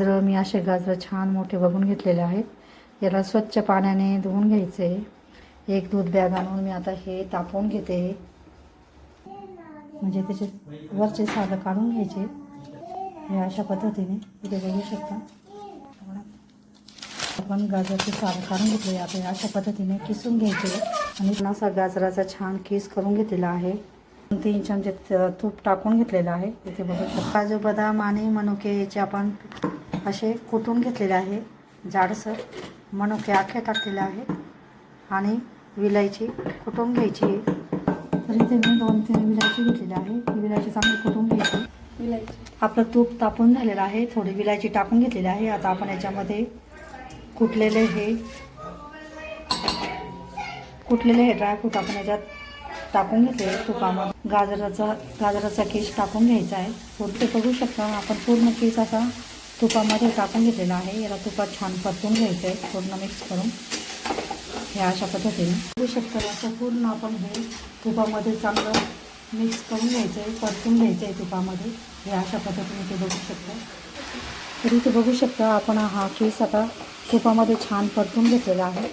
गाजरं मी असे गाजरं छान मोठे बघून घेतलेले आहेत. याला स्वच्छ पाण्याने धुवून घ्यायचे. एक दूध बॅग आणून मी आता हे तापवून घेते. म्हणजे त्याचे वरचे साधं काढून घ्यायचे. हे अशा पद्धतीने इथे बघू शकता. आपण गाजराचे साधं काढून घेतले. आता हे अशा पद्धतीने किसून घ्यायचे. आणि असा गाजराचा छान किस करून घेतलेला आहे. तीन चमचे तूप टाकून घेतलेलं आहे. इथे बघू शकता. काजू बदाम आणि मनुके याचे आपण असे कुटून घेतलेले आहे. जाडसर मनुके आखे टाकलेले आहेत आणि विलायची कुटून घ्यायची तर इथे मी दोन तीन विलायची घेतलेली आहे. विलायची चांगली कुटून घ्यायची विलायची. आपलं तूप तापून झालेलं आहे. थोडी विलायची टाकून घेतलेली आहे. आता आपण याच्यामध्ये कुटलेले हे कुटलेले हे ड्रायफ्रूट आपण याच्यात टाकून घेतले तुपामध्ये. गाजराचा गाजराचा केस टाकून घ्यायचा आहे. पुढचे बघू शकता आपण पूर्ण केस असा तुपामध्ये टाकून घेतलेला आहे. याला तुपात छान परतून घ्यायचं आहे पूर्ण मिक्स करून. हे अशा पद्धतीने. बघू शकता असं पूर्ण आपण हे तुपामध्ये चांगलं मिक्स करून घ्यायचं आहे परतून घ्यायचं आहे तुपामध्ये. हे अशा पद्धतीने ते बघू शकता. तरी ते बघू शकता आपण हा केस आता तुपामध्ये छान परतून घेतलेला आहे.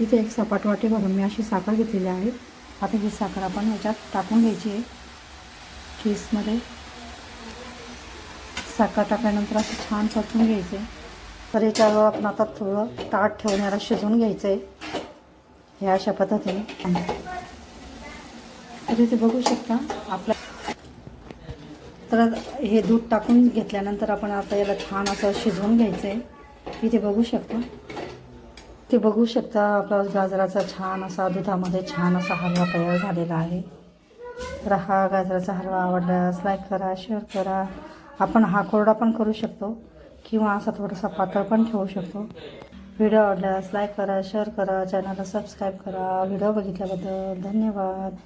इथे एक सपाट वाटी भरून मी अशी साखर घेतलेली आहे. आता ही साखर आपण याच्यात टाकून घ्यायची आहे. केसमध्ये साखर टाकल्यानंतर असं छान परतून घ्यायचं. आहे तर याच्यावर आपण आता थोडं ताट ठेवून याला शिजवून घ्यायचं आहे ह्या अशा पद्धतीने. तर इथे बघू शकता आपल्या तर हे दूध टाकून घेतल्यानंतर आपण आता याला छान असं शिजवून घ्यायचं आहे इथे बघू शकता. ते बघू शकता आपला गाजराचा छान असा दुधामध्ये छान असा हलवा तयार झालेला आहे. तर हा गाजराचा हलवा आवडल्यास लाईक करा शेअर करा. आपण हा कोरडा पण करू शकतो किंवा असा थोडासा पातळ पण ठेवू शकतो. व्हिडिओ आवडल्यास लाईक करा शेअर करा चॅनलला सबस्क्राईब करा. व्हिडिओ बघितल्याबद्दल धन्यवाद.